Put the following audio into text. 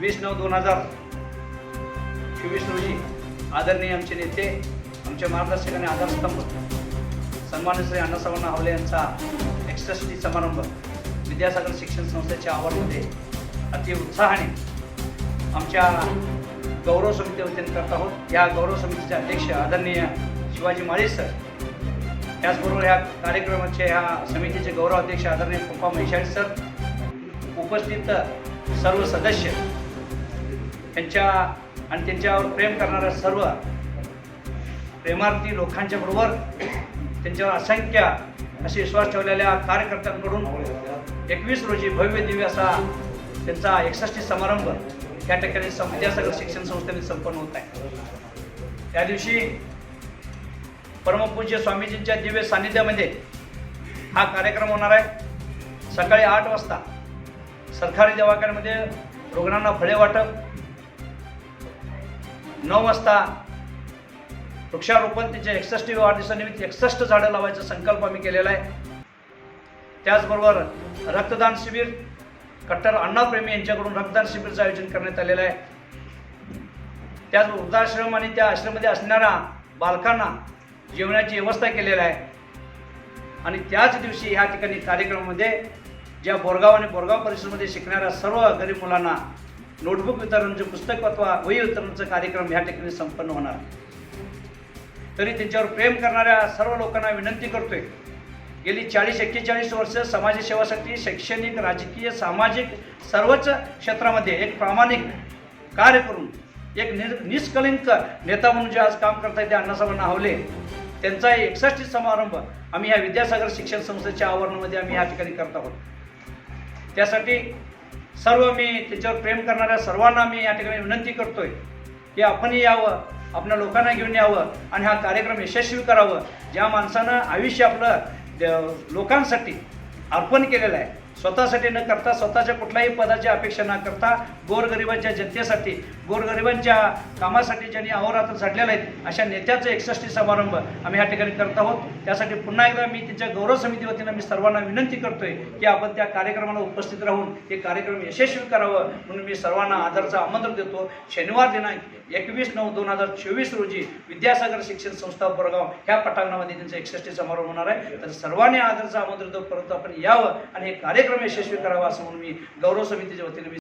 वीस नऊ दोन हजार चोवीस रोजी आदरणीय आमचे नेते आमचे मार्गदर्शक आणि आधारस्तंभ सन्मान्य श्री अण्णासाहेबांना हवले यांचा एकसष्टी समारंभ विद्यासागर शिक्षण संस्थेच्या आवारमध्ये अति उत्साहाने आमच्या गौरव समिती वतीने करत आहोत. या गौरव समितीचे अध्यक्ष आदरणीय शिवाजी माळी सर त्याचबरोबर ह्या कार्यक्रमाचे ह्या समितीचे गौरव अध्यक्ष आदरणीय पप्पा म्हैशाळी सर उपस्थित सर्व सदस्य त्यांच्या आणि त्यांच्यावर प्रेम करणाऱ्या सर्व प्रेमार्थी लोकांच्या बरोबर त्यांच्यावर असंख्य असे विश्वास ठेवलेल्या कार्यकर्त्यांकडून एकवीस रोजी भव्य दिव्य असा त्यांचा एकसष्टी समारंभ त्या ठिकाणी विद्यासागर शिक्षण संस्थेने संपन्न होत आहे. त्या दिवशी परमपूज्य स्वामीजींच्या दिव्य सानिध्यामध्ये हा कार्यक्रम होणार आहे. सकाळी आठ वाजता सरकारी दवाखान्यामध्ये रुग्णांना फळे वाटप नऊ वाजता वृक्षारोपण त्यांच्या एकसष्टी वाढदिवसानिमित्त एकसष्ट झाडं लावायचा संकल्प आम्ही केलेला आहे. त्याचबरोबर रक्तदान शिबिर कट्टर अण्णाप्रेमी यांच्याकडून रक्तदान शिबिरचं आयोजन करण्यात आलेलं आहे. त्याच वृद्धाश्रम आणि त्या आश्रममध्ये असणाऱ्या बालकांना जेवणाची व्यवस्था केलेली आहे. आणि त्याच दिवशी ह्या ठिकाणी कार्यक्रमामध्ये ज्या बोरगाव आणि बोरगाव परिसरमध्ये शिकणाऱ्या सर्व गरीब मुलांना नोटबुक वितरणचं पुस्तक अथवा वही वितरणचं कार्यक्रम ह्या ठिकाणी संपन्न होणार. तरी त्यांच्यावर प्रेम करणाऱ्या सर्व लोकांना विनंती करतोय. गेली चाळीस एक्केचाळीस वर्ष समाजसेवासाठी शैक्षणिक राजकीय सामाजिक सर्वच क्षेत्रामध्ये एक प्रामाणिक कार्य करून एक नि निष्कलिंक नेता म्हणून जे आज काम करतायत ते अण्णासाहेब नाहवले त्यांचा एकसष्टी समारंभ आम्ही या विद्यासागर शिक्षण संस्थेच्या आवरणामध्ये आम्ही या ठिकाणी करत आहोत. त्यासाठी सर्व मी त्याच्यावर प्रेम करणाऱ्या सर्वांना मी या ठिकाणी विनंती करतोय की आपणही यावं आपल्या लोकांना घेऊन यावं आणि हा कार्यक्रम यशस्वी करावं. ज्या माणसानं आयुष्य आपलं द- लोकांसाठी अर्पण केलेलं आहे स्वतःसाठी न करता स्वतःच्या कुठल्याही पदाची अपेक्षा न करता गोरगरिबांच्या जनतेसाठी गोरगरिबांच्या कामासाठी ज्यांनी अहोरात्र झडलेले आहेत अशा नेत्याचं एकसष्टी समारंभ आम्ही ह्या ठिकाणी करत आहोत. त्यासाठी पुन्हा एकदा मी त्यांच्या गौरव समिती वतीनं मी सर्वांना विनंती करतोय की आपण त्या कार्यक्रमाला उपस्थित राहून हे कार्यक्रम यशस्वी करावं म्हणून मी सर्वांना आदरचं आमंत्रण देतो. शनिवार दिनांक एकवीस नऊ दोन हजार चोवीस रोजी विद्यासागर शिक्षण संस्था बोरगाव ह्या पटांगणामध्ये त्यांचा एकसष्टी समारोह होणार आहे. तर सर्वांनी आदरचं आमंत्रित परंतु आपण यावं आणि हे कार्यक्रम यशस्वी करावा असं म्हणून मी गौरव समितीच्या वतीने मी